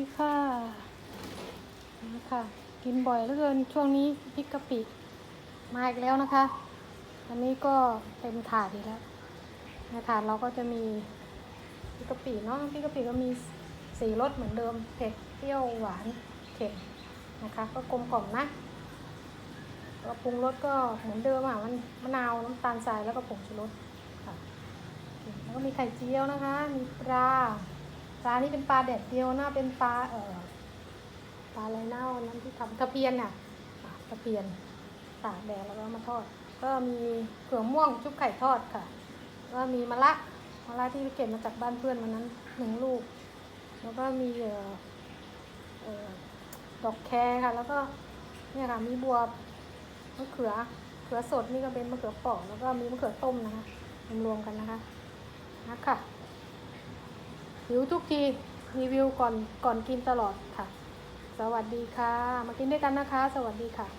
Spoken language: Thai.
ดีค่ะนะคะกินบ่อยเหลือเกินช่วงนี้พริกกะปิมาอีกแล้วนะคะ อันนี้ก็เต็มถาดอีกแล้วในถาดเราก็จะมีพริกกะปิเนาะพริกกะปิก็มีสี่รสเหมือนเดิมเผ็ดเปรี้ยวหวานเค็มนะคะ ก็กลมกล่อมนะก็ปรุงรสก็เหมือนเดิมอะมันมะนาวน้ำตาลทรายแล้วก็ผงชูรสค่ะแล้วก็มีไข่เจียวนะคะ มีปลา ปลานี่เป็นปลาแดดเดียวนะเป็นปลาเอ่อปลาอะไรเน่านั้นที่ทำตะเพียนน่ะอะตะเพียนตากแดดแล้วก็เอามาทอด ก็มีเผือกม่วงชุบไข่ทอดค่ะ ก็มีมะระมะระที่ไปเก็บมาจากบ้านเพื่อนวันนั้นหนึ่งลูก แล้วก็มีเอ่อเอ่อดอกแครค่ะ แล้วก็เนี่ยค่ะมีบัวมะเขือมะเขือสดนี่ก็เป็นมะเขือเปอกแล้วก็มีมะเขือต้มนะคะรวมๆกันนะคะนะคะ หิวทุกทีรีวิวก่อนก่อนกินตลอดค่ะ สวัสดีค่ะ มากินด้วยกันนะคะ สวัสดีค่ะ